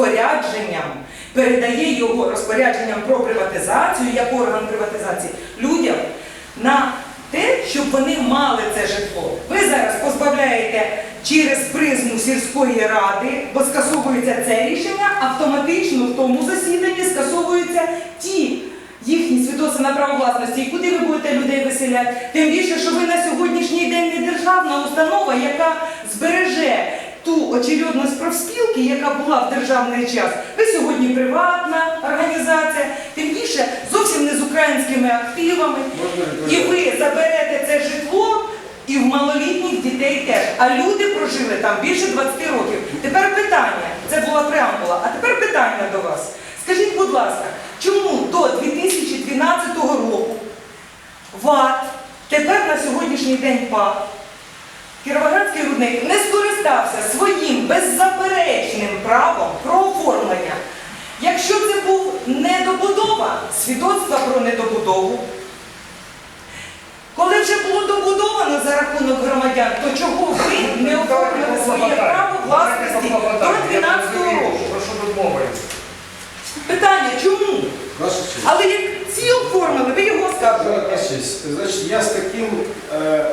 розпорядженням, передає його розпорядженням про приватизацію як орган приватизації людям на те, щоб вони мали це житло. Ви зараз позбавляєте через призму сільської ради, бо скасовується це рішення, автоматично в тому засіданні скасовуються ті їхні свідоцтва на право власності. І куди ви будете людей виселяти? Тим більше, що ви на сьогоднішній день не державна установа, яка збереже ту очередність профспілки, яка була в державний час. Ви сьогодні приватна організація, тим більше зовсім не з українськими активами. І ви заберете це житло. І в малолітніх дітей теж. А люди прожили там більше 20 років. Тепер питання, це була преамбула, а тепер питання до вас. Скажіть, будь ласка, чому до 2012 року ВАТ, тепер на сьогоднішній день ПАК, Кіровоградський рудник не скористався своїм беззаперечним правом про оформлення. Якщо це був недобудова, свідоцтва про недобудову, коли вже було добудовано за рахунок громадян, то чого ви не оформили своє право власності до 12 року? Питання, чому? Але як ці оформили, ви його скажете. Значить, я з таким е,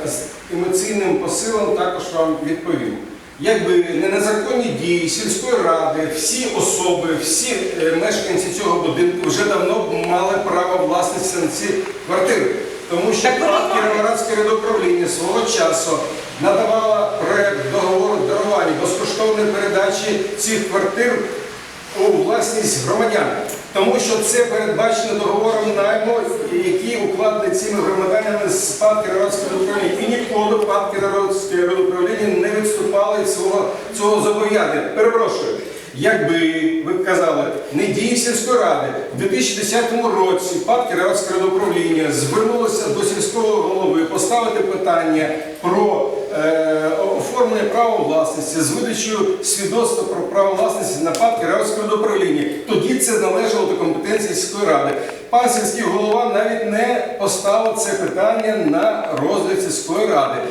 емоційним посилом також вам відповім. Якби не незаконні дії сільської ради, всі особи, всі е, мешканці цього будинку вже давно мали право власності на ці квартири. Тому що Кіровоградське рядоуправління свого часу надавала проект договору дарування безкоштовної передачі цих квартир власність громадян. Тому що це передбачено договором найму, який укладений цими громадянами з ПАД Кіровоградського управління. І ніколи ПАД Кіровоградське управління не відступало від свого цього зобов'язання. Перепрошую. Якби ви казали, не дії сільської ради в 2010 році ПАД Кіровоградське управління звернулося до сільського голови поставити питання про е, оформлення права власності з видачею свідоцтва про право власності на ПАД Кіровоградського управління. Тоді це належало до компетенції сільської ради. Пан сільський голова навіть не поставив це питання на розгляд сільської ради.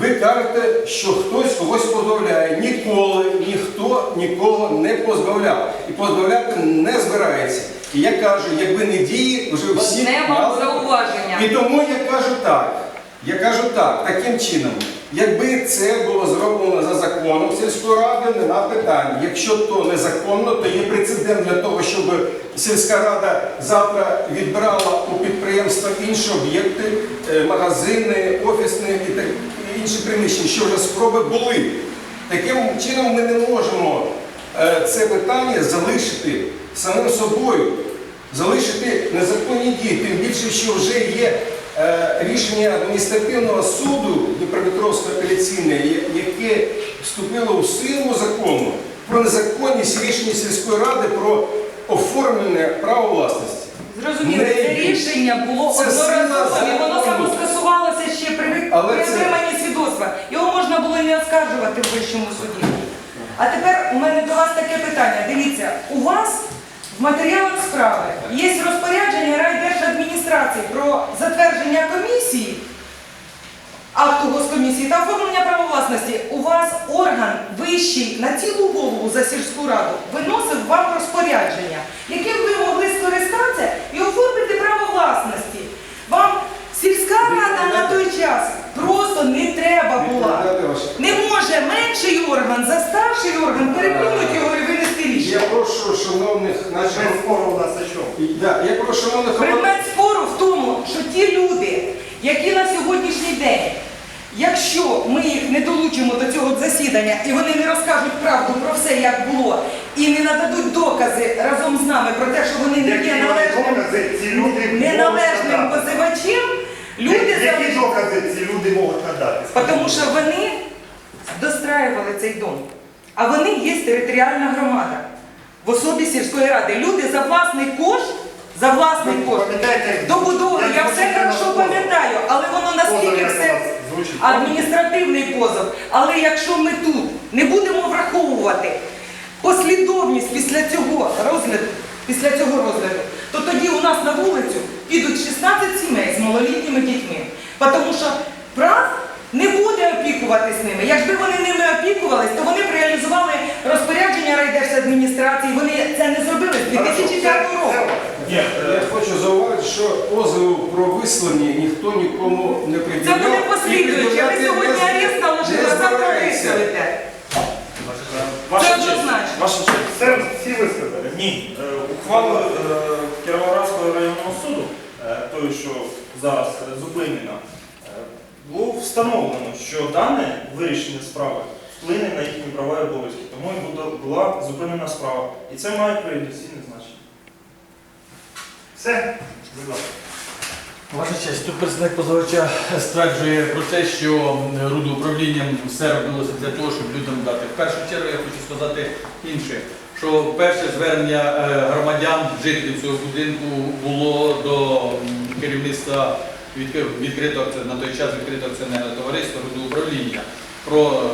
Ви кажете, що хтось когось позбавляє. Ніколи ніхто нікого не позбавляв. І позбавляти не збирається. І я кажу, якби не дії, вже всі Одне вам мали- зауваження. і тому я кажу так. Я кажу так, таким чином. Якби це було зроблено за законом сільської ради, нема питань. Якщо то незаконно, то є прецедент для того, щоб сільська рада завтра відбирала у підприємства інші об'єкти, е, магазини, офісні і так інші приміщення, що вже спроби були. Таким чином ми не можемо е, це питання залишити самим собою залишити незаконні дії, тим більше, що вже є е, рішення адміністративного суду Дніпропетровського апеляційне, яке вступило в силу закону про незаконність рішення сільської ради про оформлення права власності. Зрозуміло, це рішення було Це одноразове, і воно само скасувалося ще при Але при це- отриманні свідоцтва. Його можна було і не оскаржувати в вищому суді. А тепер у мене до вас таке питання. Дивіться, у вас в матеріалах справи є розпорядження райдержадміністрації про затвердження комісії акту госкомісії та оформлення права власності, у вас орган вищий на цілу голову за сільську раду виносив вам розпорядження, яким ви могли скористатися і оформити право власності. Вам сільська рада на той час просто не треба була. Не може менший орган за старший орган переплюнути його і винести рішення. Я прошу шановних наших спору у нас о чому? Да, я прошу шановних Предмет спору в тому, що ті люди, які на сьогоднішній день, якщо ми їх не долучимо до цього засідання і вони не розкажуть правду про все, як було, і не нададуть докази разом з нами про те, що вони не є належним, неналежним позивачем, люди Які докази ці люди можуть надати? Тому що вони достраювали цей дом. А вони є територіальна громада в особі сільської ради. Люди за власний кошт, за власний кошт як Я все хорошо пам'ятаю, але воно наскільки все адміністративний позов. Але якщо ми тут не будемо враховувати послідовність після цього розгляду, після цього розгляду, то тоді у нас на вулицю підуть 16 сімей з малолітніми дітьми. Тому що прав не буде опікуватись ними. Якби вони ними опікувались, то вони б реалізували розпорядження райдержадміністрації, вони 2009 року. Ні, Я хочу зауважити, що позову про висловлення ніхто нікому не Це буде і послідуюче. Ви сьогодні арест наложили, а завтра збирається. Це однозначно. Ваша честь. Всі висказали. Ні, е, ухвалою е, Кіровоградського районного суду, е, той, що зараз е, зупинено, е, було встановлено, що дане вирішення справи вплине на їхні права і обов'язки. Тому і була зупинена справа. І це має значення. Все? Будь ласка. Ваша честь, тут представник позивача стверджує про те, що рудоуправлінням все робилося для того, щоб людям дати. В першу чергу я хочу сказати інше, що перше звернення е, громадян, жителів цього будинку було до керівництва відкритого на той час відкритого акціонерного товариства рудоуправління про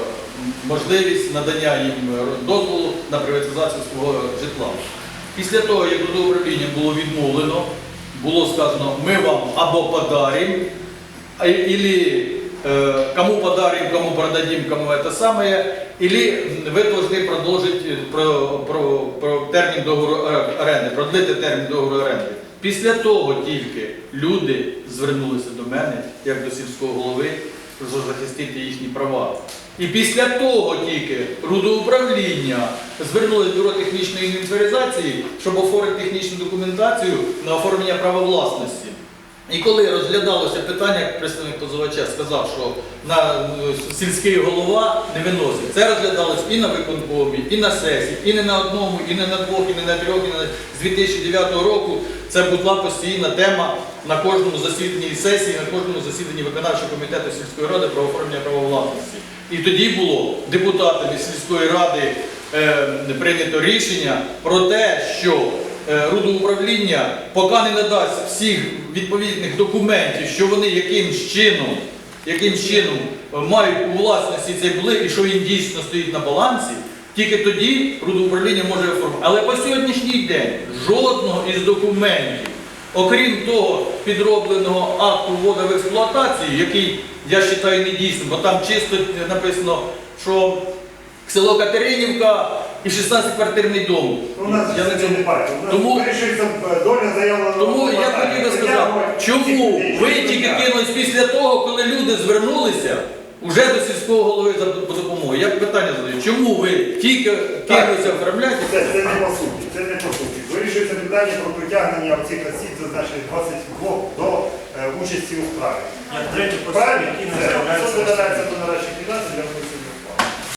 можливість надання їм дозволу на приватизацію свого житла. Після того, як рудоуправлінням було відмовлено, було сказано, мы вам або подарим, а- или э, кому подарим, кому продадим, кому это самое, или ви должны продовжити е, про, про, про термін договору оре- оренди, продлити термін договору оренди. Після того тільки люди звернулися до мене, як до сільського голови, щоб захистити їхні права. І після того тільки рудоуправління звернулося до бюро технічної інвентаризації, щоб оформити технічну документацію на оформлення права власності. І коли розглядалося питання, як представник позивача сказав, що на е, сільський голова не виносить. Це розглядалось і на виконкомі, і на сесії, і не на одному, і не на двох, і не на трьох, і не на з 2009 року. Це була постійна тема на кожному засіданні сесії, на кожному засіданні виконавчого комітету сільської ради про оформлення права власності. І тоді було депутатами сільської ради е, прийнято рішення про те, що е, рудоуправління поки не надасть всіх відповідних документів, що вони якимсь чином, якимсь чином е, мають у власності цей були і що він дійсно стоїть на балансі, тільки тоді рудоуправління може оформити. Але по сьогоднішній день жодного із документів, окрім того підробленого акту вводу в експлуатацію, який я вважаю недійсним, бо там чисто написано, що село Катеринівка і 16-квартирний дом. У нас Я цьому- не бачу. Тому- е, доля заявленого. Тому я хотів би сказати, чому ви тільки кинулись після того, коли люди звернулися уже до сільського голови за по допомогою. Я питання задаю, чому ви тільки кинулися оформляти? Це, це не по суті, це не по суті. Питання про притягнення цих осіб, зазначених 22 до е, участі у справі. Правильно? Це додається до наразі фінансів для винесення